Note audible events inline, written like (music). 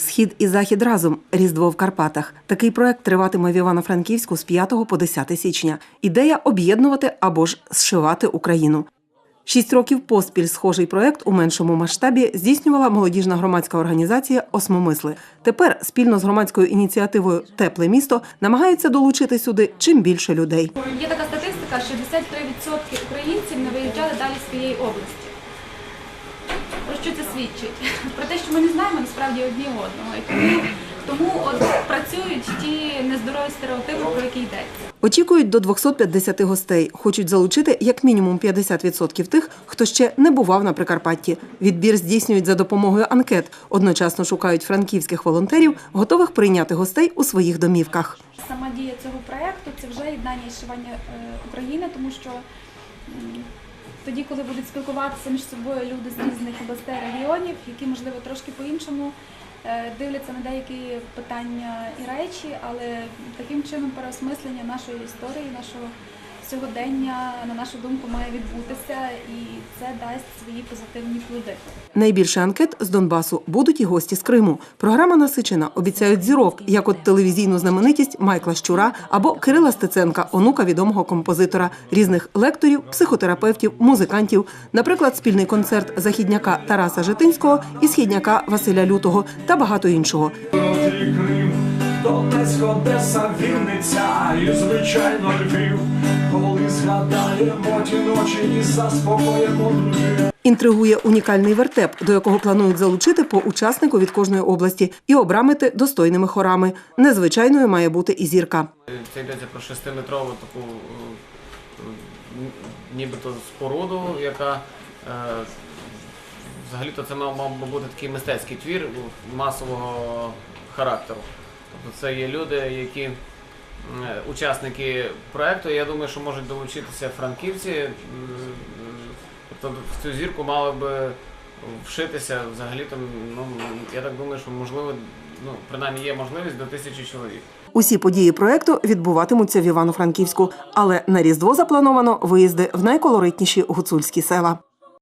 Схід і захід разом Різдво в Карпатах. Такий проект триватиме в Івано-Франківську з 5 по 10 січня. Ідея об'єднувати або ж зшивати Україну. Шість років поспіль схожий проект у меншому масштабі здійснювала молодіжна громадська організація Осмомисли. Тепер спільно з громадською ініціативою Тепле місто намагаються долучити сюди чим більше людей. Є така статистика, що 63% українців не виїжджали далі своєї області. Що це свідчить? (laughs) Про те, що ми не знаємо насправді одні одного. І тому, тому от працюють ті нездорові стереотипи, про які йдеться. Очікують до 250 гостей. Хочуть залучити як мінімум 50% тих, хто ще не бував на Прикарпатті. Відбір здійснюють за допомогою анкет. Одночасно шукають франківських волонтерів, готових прийняти гостей у своїх домівках. Сама дія цього проєкту це вже єднання і зшивання е, України, тому що тоді, коли будуть спілкуватися між собою люди з різних областей регіонів, які можливо трошки по-іншому е, дивляться на деякі питання і речі, але таким чином переосмислення нашої історії, нашого сьогодення, на нашу думку, має відбутися, і це дасть свої позитивні плоди. Найбільше анкет з Донбасу будуть і гості з Криму. Програма насичена. Обіцяють зірок, як от телевізійну знаменитість Майкла Щура або Кирила Стеценка, онука відомого композитора, різних лекторів, психотерапевтів, музикантів. Наприклад, спільний концерт західняка Тараса Житинського і східняка Василя Лютого та багато іншого. Донецьк, Одеса, Вінниця і, звичайно, Львів. Згадаємо ті ночі і заспокоїмо. Інтригує унікальний вертеп, до якого планують залучити по учаснику від кожної області і обрамити достойними хорами. Незвичайною має бути і зірка. Це йдеться про шестиметрову таку е, нібито споруду, яка е, взагалі-то це мав, би бути такий мистецький твір масового характеру. Тобто це є люди, які учасники проекту. Я думаю, що можуть долучитися франківці. Тобто в цю зірку мали би вшитися взагалі там, ну я так думаю, що можливо, ну принаймні є можливість до тисячі чоловік. Усі події проекту відбуватимуться в Івано-Франківську, але на Різдво заплановано виїзди в найколоритніші гуцульські села.